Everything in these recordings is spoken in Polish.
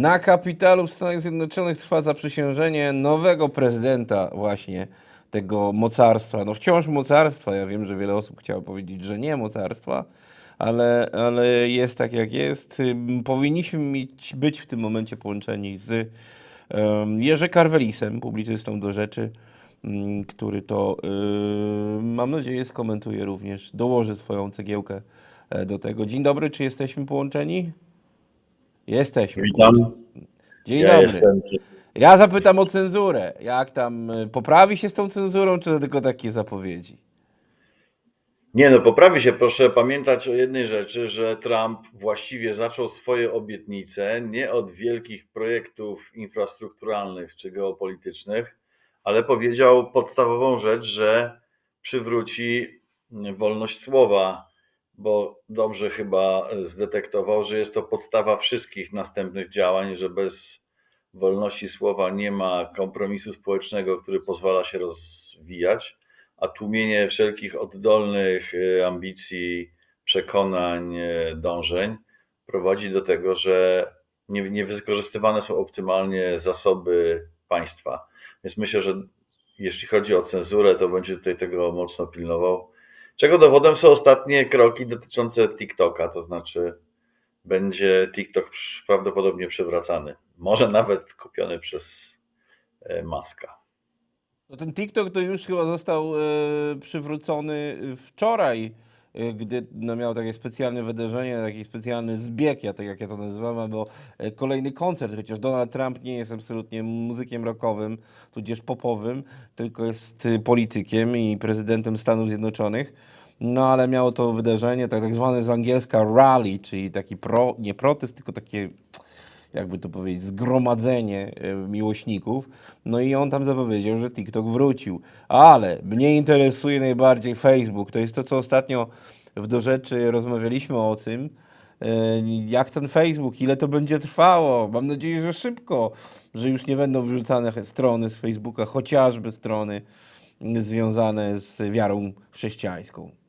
Na kapitalu w Stanach Zjednoczonych trwa zaprzysiężenie nowego prezydenta właśnie tego mocarstwa. No wciąż mocarstwa. Ja wiem, że wiele osób chciało powiedzieć, że nie mocarstwa, ale, ale jest tak jak jest. Powinniśmy mieć, być w tym momencie połączeni z um, Jerzy Karwelisem, publicystą do rzeczy, ym, który to, yy, mam nadzieję, skomentuje również, dołoży swoją cegiełkę e, do tego. Dzień dobry, czy jesteśmy połączeni? Jesteśmy. Witam. Dzień ja dobry. jestem. Ja zapytam o cenzurę. Jak tam y, poprawi się z tą cenzurą, czy to tylko takie zapowiedzi? Nie no, poprawi się. Proszę pamiętać o jednej rzeczy, że Trump właściwie zaczął swoje obietnice nie od wielkich projektów infrastrukturalnych czy geopolitycznych, ale powiedział podstawową rzecz, że przywróci wolność słowa, bo dobrze chyba zdetektował, że jest to podstawa wszystkich następnych działań, że bez wolności słowa nie ma kompromisu społecznego, który pozwala się rozwijać, a tłumienie wszelkich oddolnych y, ambicji, przekonań, y, dążeń prowadzi do tego, że nie wykorzystywane są optymalnie zasoby państwa. Więc myślę, że jeśli chodzi o cenzurę, to będzie tutaj tego mocno pilnował. Czego dowodem są ostatnie kroki dotyczące TikToka, to znaczy będzie TikTok prawdopodobnie przywracany. Może nawet kupiony przez e, Maska. No ten TikTok to już chyba został e, przywrócony wczoraj, gdy no, miał takie specjalne wydarzenie, taki specjalny zbieg, ja tak jak ja to nazywam, albo e, kolejny koncert, chociaż Donald Trump nie jest absolutnie muzykiem rockowym, tudzież popowym, tylko jest y, politykiem i prezydentem Stanów Zjednoczonych. No ale miało to wydarzenie, tak, tak zwane z angielska rally, czyli taki pro, nie protest, tylko takie jakby to powiedzieć, zgromadzenie e, miłośników. No i on tam zapowiedział, że TikTok wrócił. Ale mnie interesuje najbardziej Facebook. To jest to, co ostatnio w do rzeczy rozmawialiśmy o tym. e, Jak ten Facebook, ile to będzie trwało? Mam nadzieję, że szybko, że już nie będą wyrzucane strony z Facebooka, chociażby strony związane z wiarą chrześcijańską.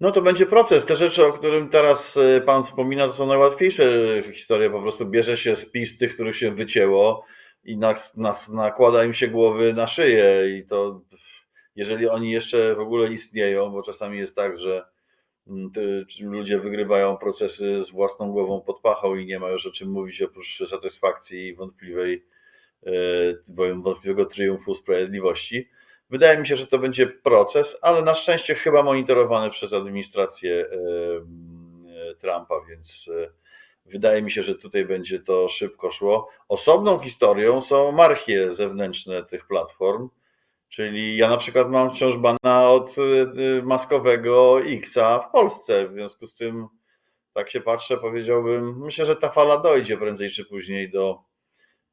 No to będzie proces. Te rzeczy, o którym teraz e, Pan wspomina, to są najłatwiejsze historie. Po prostu bierze się spis tych, których się wycięło i nas, nas nakłada im się głowy na szyję. I to jeżeli oni jeszcze w ogóle istnieją, bo czasami jest tak, że mm, ludzie wygrywają procesy z własną głową pod pachą i nie ma już o czym mówić oprócz satysfakcji i wątpliwej, e, wątpliwego triumfu sprawiedliwości. Wydaje mi się, że to będzie proces, ale na szczęście chyba monitorowany przez administrację Trumpa, więc e, wydaje mi się, że tutaj będzie to szybko szło. Osobną historią są marchie zewnętrzne tych platform, czyli ja na przykład mam wciąż bana od e, maskowego Xa w Polsce, w związku z tym tak się patrzę, powiedziałbym, myślę, że ta fala dojdzie prędzej czy później do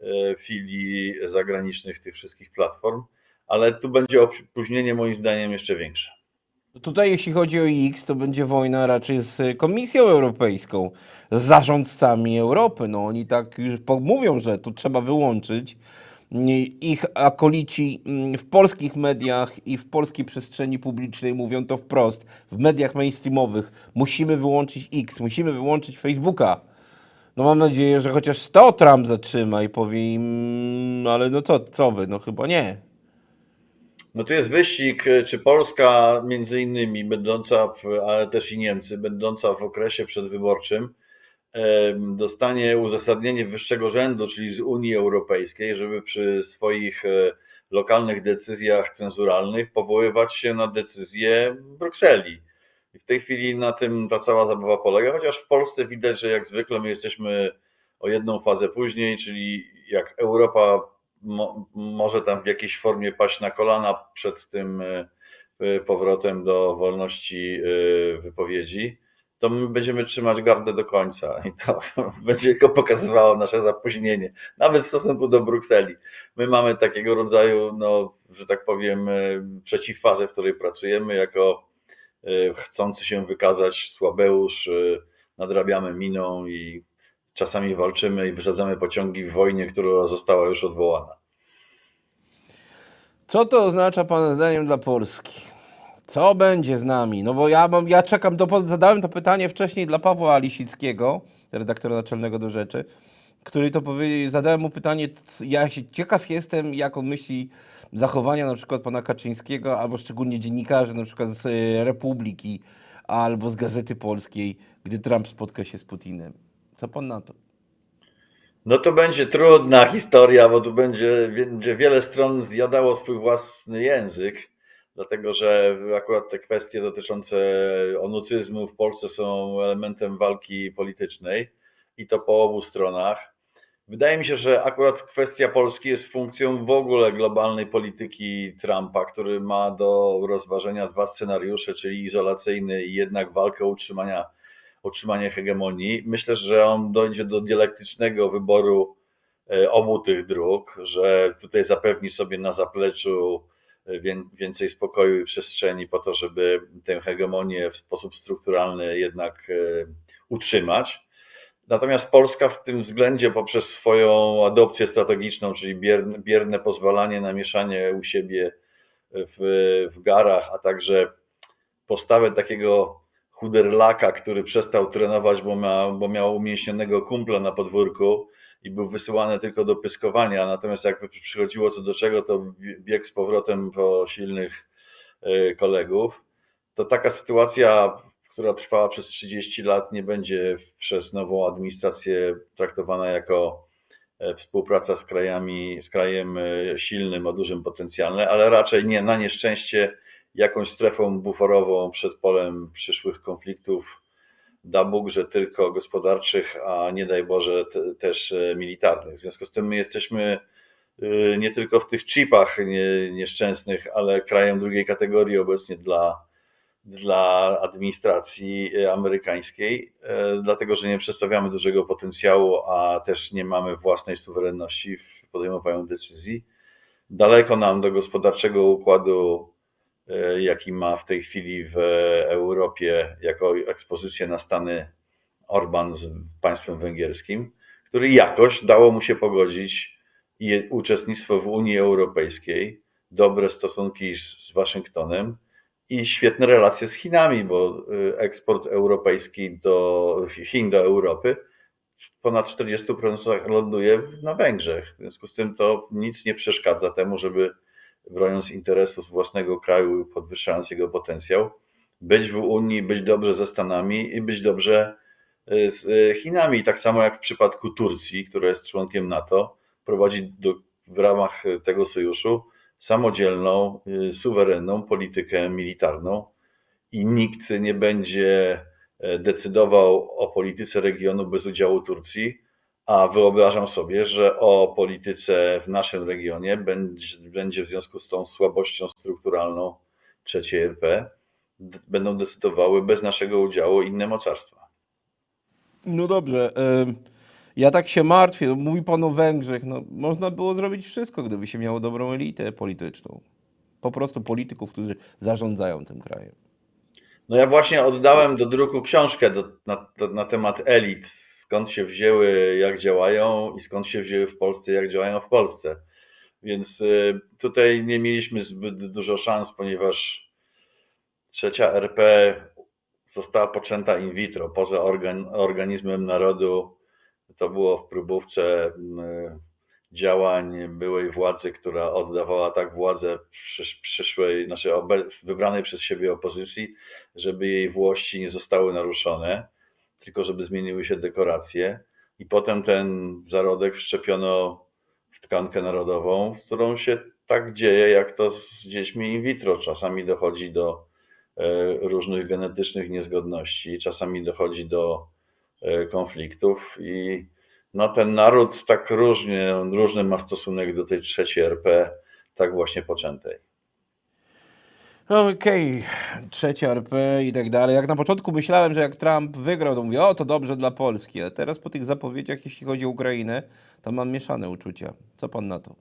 e, filii zagranicznych tych wszystkich platform ale tu będzie opóźnienie moim zdaniem jeszcze większe. Tutaj, jeśli chodzi o X, to będzie wojna raczej z Komisją Europejską, z zarządcami Europy. No oni tak już mówią, że tu trzeba wyłączyć. Ich akolici mm, w polskich mediach i w polskiej przestrzeni publicznej mówią to wprost. W mediach mainstreamowych musimy wyłączyć X, musimy wyłączyć Facebooka. No mam nadzieję, że chociaż to Trump zatrzyma i powie im, ale no co, co wy, no chyba nie. No tu jest wyścig, czy Polska między innymi, będąca, w, ale też i Niemcy, będąca w okresie przedwyborczym, dostanie uzasadnienie wyższego rzędu, czyli z Unii Europejskiej, żeby przy swoich e, lokalnych decyzjach cenzuralnych powoływać się na decyzje Brukseli. I w tej chwili na tym ta cała zabawa polega, chociaż w Polsce widać, że jak zwykle my jesteśmy o jedną fazę później, czyli jak Europa mo, może tam w jakiejś formie paść na kolana przed tym e, e, powrotem do wolności e, wypowiedzi, to my będziemy trzymać gardę do końca i to będzie tylko pokazywało nasze zapóźnienie, nawet w stosunku do Brukseli. My mamy takiego rodzaju, no, że tak powiem, przeciwfazę, w której pracujemy jako chcący się wykazać słabeusz, nadrabiamy miną i czasami walczymy i wysadzamy pociągi w wojnie, która została już odwołana. Co to oznacza Pana zdaniem dla Polski? Co będzie z nami? No bo ja, mam, ja czekam, do, zadałem to pytanie wcześniej dla Pawła Alisickiego, redaktora naczelnego do rzeczy. który to powiedział, zadałem mu pytanie, ja się ciekaw jestem, jak on myśli zachowania na przykład pana Kaczyńskiego, albo szczególnie dziennikarzy na przykład z e, Republiki, albo z Gazety Polskiej, gdy Trump spotka się z Putinem. Co pan na to? No to będzie trudna historia, bo tu będzie, będzie wiele stron zjadało swój własny język, dlatego że akurat te kwestie dotyczące onucyzmu w Polsce są elementem walki politycznej i to po obu stronach. Wydaje mi się, że akurat kwestia Polski jest funkcją w ogóle globalnej polityki Trumpa, który ma do rozważenia dwa scenariusze, czyli izolacyjny i jednak walkę o utrzymania hegemonii. Myślę, że on dojdzie do dialektycznego wyboru e, obu tych dróg, że tutaj zapewni sobie na zapleczu e, wię- więcej spokoju i przestrzeni po to, żeby tę hegemonię w sposób strukturalny jednak e, utrzymać. Natomiast Polska w tym względzie poprzez swoją adopcję strategiczną, czyli bierne, bierne pozwalanie na mieszanie u siebie w, w garach, a także postawę takiego chuderlaka, który przestał trenować, bo, ma, bo miał umięśnionego kumpla na podwórku i był wysyłany tylko do pyskowania, natomiast jak przychodziło co do czego, to biegł z powrotem po silnych e, kolegów. To taka sytuacja, która trwała przez 30 lat, nie będzie przez nową administrację traktowana jako e, współpraca z krajami, z krajem e, silnym, o dużym potencjale, ale raczej nie, na nieszczęście jakąś strefą buforową przed polem przyszłych konfliktów. Da Bóg, że tylko gospodarczych, a nie daj Boże te, też e, militarnych. W związku z tym my jesteśmy y, nie tylko w tych chipach nie, nieszczęsnych, ale krajem drugiej kategorii obecnie dla, dla administracji e, amerykańskiej, e, dlatego że nie przedstawiamy dużego potencjału, a też nie mamy własnej suwerenności w podejmowaniu decyzji. Daleko nam do gospodarczego układu e, jaki ma w tej chwili w Europie jako ekspozycję na Stany Orban z państwem węgierskim, który jakoś dało mu się pogodzić i uczestnictwo w Unii Europejskiej, dobre stosunki z, Waszyngtonem i świetne relacje z Chinami, bo y, eksport europejski do Chin do Europy w ponad 40% ląduje na Węgrzech. W związku z tym to nic nie przeszkadza temu, żeby broniąc interesów własnego kraju i podwyższając jego potencjał, być w Unii, być dobrze ze Stanami i być dobrze y, z y, Chinami. Tak samo jak w przypadku Turcji, która jest członkiem NATO, prowadzi do, w ramach tego sojuszu samodzielną, y, suwerenną politykę militarną i nikt nie będzie e, decydował o polityce regionu bez udziału Turcji, a wyobrażam sobie, że o polityce w naszym regionie będzie, będzie w związku z tą słabością strukturalną trzeciej RP będą decydowały bez naszego udziału inne mocarstwa. No dobrze. Ja tak się martwię. Mówi pan o Węgrzech. No, można było zrobić wszystko, gdyby się miało dobrą elitę polityczną. Po prostu polityków, którzy zarządzają tym krajem. No ja właśnie oddałem do druku książkę do, na, na temat elit, skąd się wzięły, jak działają i skąd się wzięły w Polsce, jak działają w Polsce. Więc y, tutaj nie mieliśmy zbyt dużo szans, ponieważ trzecia RP została poczęta in vitro, poza organ, organizmem narodu. To było w próbówce y, działań byłej władzy, która oddawała tak władzę przysz, przyszłej, znaczy wybranej przez siebie opozycji, żeby jej włości nie zostały naruszone, tylko żeby zmieniły się dekoracje. I potem ten zarodek wszczepiono w tkankę narodową, z którą się tak dzieje, jak to z dziećmi in vitro. Czasami dochodzi do e, różnych genetycznych niezgodności, czasami dochodzi do e, konfliktów i no ten naród tak różnie, różny ma stosunek do tej trzeciej RP, tak właśnie poczętej. Okej, trzecia RP i tak dalej. Jak na początku myślałem, że jak Trump wygrał, to mówię, o to dobrze dla Polski. A teraz po tych zapowiedziach, jeśli chodzi o Ukrainę, to mam mieszane uczucia. Co pan na to?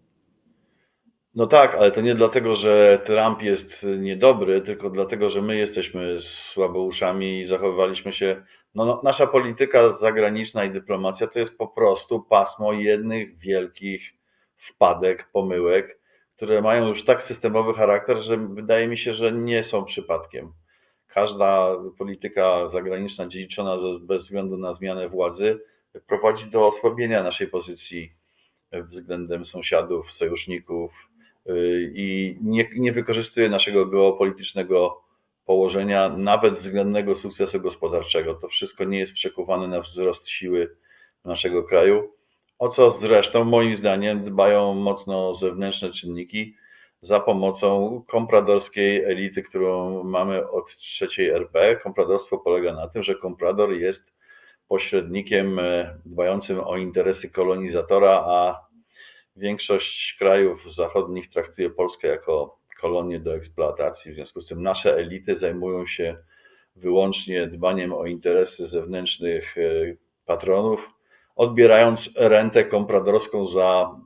No tak, ale to nie dlatego, że Trump jest niedobry, tylko dlatego, że my jesteśmy słabouszami i zachowywaliśmy się. No, no, nasza polityka zagraniczna i dyplomacja to jest po prostu pasmo jednych wielkich wpadek, pomyłek, które mają już tak systemowy charakter, że wydaje mi się, że nie są przypadkiem. Każda polityka zagraniczna dziedziczona bez względu na zmianę władzy prowadzi do osłabienia naszej pozycji względem sąsiadów, sojuszników y, i nie, nie wykorzystuje naszego geopolitycznego położenia, nawet względnego sukcesu gospodarczego. To wszystko nie jest przekuwane na wzrost siły naszego kraju, o co zresztą moim zdaniem dbają mocno zewnętrzne czynniki za pomocą kompradorskiej elity, którą mamy od trzeciej RP. Kompradorstwo polega na tym, że komprador jest pośrednikiem e, dbającym o interesy kolonizatora, a większość krajów zachodnich traktuje Polskę jako kolonię do eksploatacji. W związku z tym nasze elity zajmują się wyłącznie dbaniem o interesy zewnętrznych e, patronów, odbierając rentę kompradorską za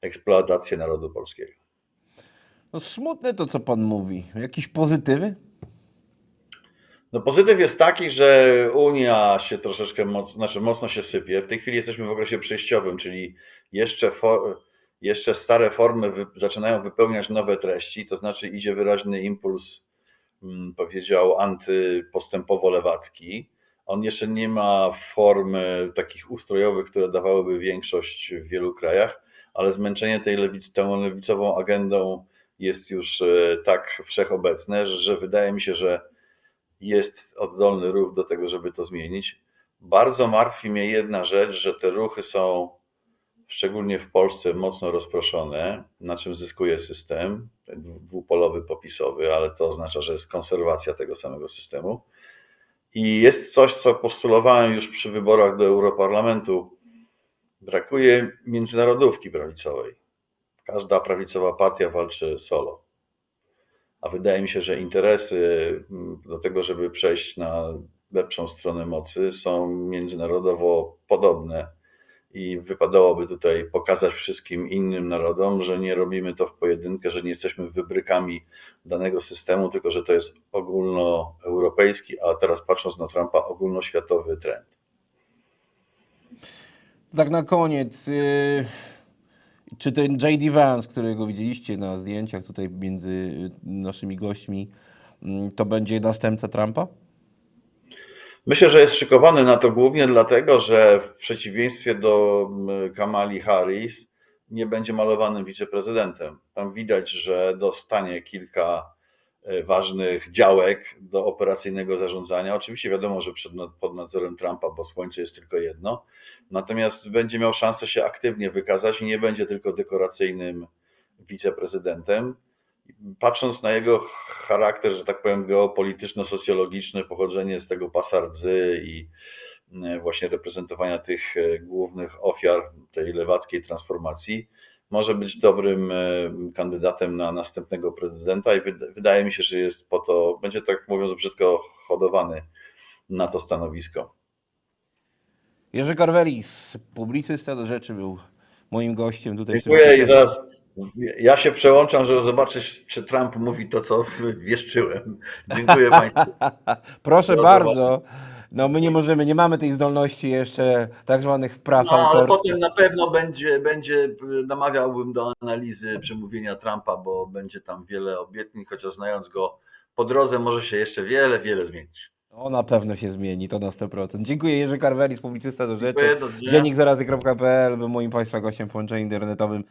eksploatację narodu polskiego. No smutne to, co pan mówi. Jakieś pozytywy? No pozytyw jest taki, że Unia się troszeczkę moc, znaczy mocno się sypie. W tej chwili jesteśmy w okresie przejściowym, czyli jeszcze, for, jeszcze stare formy wy, zaczynają wypełniać nowe treści, to znaczy idzie wyraźny impuls, mm, powiedział, antypostępowo-lewacki. On jeszcze nie ma form takich ustrojowych, które dawałyby większość w wielu krajach, ale zmęczenie tej lewic, tą lewicową agendą jest już e, tak wszechobecne, że, wydaje mi się, że jest oddolny ruch do tego, żeby to zmienić. Bardzo martwi mnie jedna rzecz, że te ruchy są szczególnie w Polsce mocno rozproszone, na czym zyskuje system dwupolowy popisowy, ale to oznacza, że jest konserwacja tego samego systemu. I jest coś, co postulowałem już przy wyborach do Europarlamentu. Brakuje międzynarodówki prawicowej. Każda prawicowa partia walczy solo a wydaje mi się, że interesy mm, do tego, żeby przejść na lepszą stronę mocy, są międzynarodowo podobne. I wypadałoby tutaj pokazać wszystkim innym narodom, że nie robimy to w pojedynkę, że nie jesteśmy wybrykami danego systemu, tylko że to jest ogólnoeuropejski, a teraz patrząc na Trumpa, ogólnoświatowy trend. Tak na koniec. Yy, czy ten J.D. Vance, którego widzieliście na zdjęciach tutaj między y, naszymi gośćmi, mm, to będzie następca Trumpa? Myślę, że jest szykowany na to głównie dlatego, że w przeciwieństwie do mm, Kamali Harris nie będzie malowanym wiceprezydentem. Tam widać, że dostanie kilka e, ważnych działek do operacyjnego zarządzania. Oczywiście wiadomo, że przed, pod nadzorem Trumpa, bo słońce jest tylko jedno. Natomiast będzie miał szansę się aktywnie wykazać i nie będzie tylko dekoracyjnym wiceprezydentem patrząc na jego charakter, że tak powiem, geopolityczno-socjologiczny, pochodzenie z tego pasa rdzy i e, właśnie reprezentowania tych e, głównych ofiar tej lewackiej transformacji, może być dobrym e, kandydatem na następnego prezydenta i wydaje mi się, że jest po to, będzie tak mówiąc brzydko, hodowany na to stanowisko. Jerzy Karwelis, publicysta do rzeczy, był moim gościem tutaj. Dziękuję i spotkaniu. Ja się przełączam, żeby zobaczyć, czy Trump mówi to, co wieszczyłem. Dziękuję Państwu. Proszę Do bardzo. No my nie możemy, nie mamy tej zdolności jeszcze tak zwanych praw No, ale autorskich. potem na pewno będzie, będzie, namawiałbym do analizy przemówienia Trumpa, bo będzie tam wiele obietnic, chociaż znając go po drodze może się jeszcze wiele, wiele zmienić. O, na pewno się zmieni, to na 100%. Dziękuję, Jerzy Karwelis, publicysta do rzeczy. Dziękuję, do widzenia. Dziennik zarazy.pl był moim Państwa gościem w połączeniu internetowym.